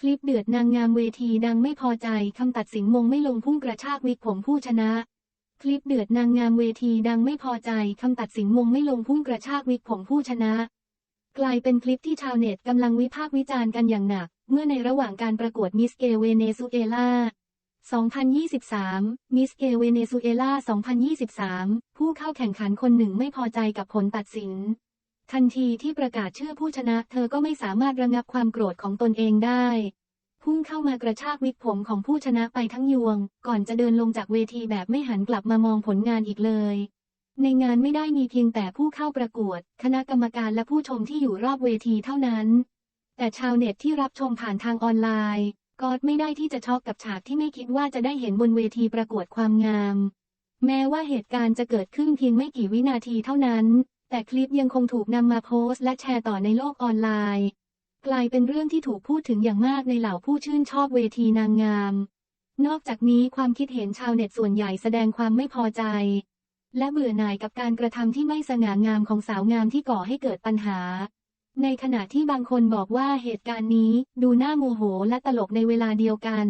คลิปเดือดนางงามเวทีดังไม่พอใจคำตัดสินมงไม่ลงพุ่งกระชากวิกผมผู้ชนะ คลิปเดือดนางงามเวทีดังไม่พอใจคำตัดสินมงไม่ลงพุ่งกระชากวิกผมผู้ชนะ กลายเป็นคลิปที่ชาวเน็ตกำลังวิพากษ์วิจารณ์กันอย่างหนัก เมื่อในระหว่างการประกวดมิสเกเวเนซุเอลา 2023 มิสเกเวเนซุเอลา 2023 ผู้เข้าแข่งขันคนหนึ่งไม่พอใจกับผลตัดสิน ทันทีที่ประกาศชื่อผู้ชนะ เธอก็ไม่สามารถระงับความโกรธของตนเองได้ พุ่งเข้ามากระชากวิกผมของผู้ชนะไปทั้งยวง ก่อนจะเดินลงจากเวทีแบบไม่หันกลับมามองผลงานอีกเลย ในงานไม่ได้มีเพียงแต่ผู้เข้าประกวด คณะกรรมการและผู้ชมที่อยู่รอบเวทีเท่านั้น แต่ชาวเน็ตที่รับชมผ่านทางออนไลน์ก็ไม่ได้ที่จะช็อกกับฉากที่ไม่คิดว่าจะได้เห็นบนเวทีประกวดความงาม แม้ว่าเหตุการณ์จะเกิดขึ้นเพียงไม่กี่วินาทีเท่านั้น แต่คลิปยังคงถูกนำมาโพสต์และแชร์ต่อในโลกออนไลน์ กลายเป็นเรื่องที่ถูกพูดถึงอย่างมากในเหล่าผู้ชื่นชอบเวทีนางงาม นอกจากนี้ความคิดเห็นชาวเน็ตส่วนใหญ่แสดงความไม่พอใจ และเบื่อหน่ายกับการกระทำที่ไม่สง่างามของสาวงามที่ก่อให้เกิดปัญหา ในขณะที่บางคนบอกว่าเหตุการณ์นี้ดูน่าโมโหและตลกในเวลาเดียวกัน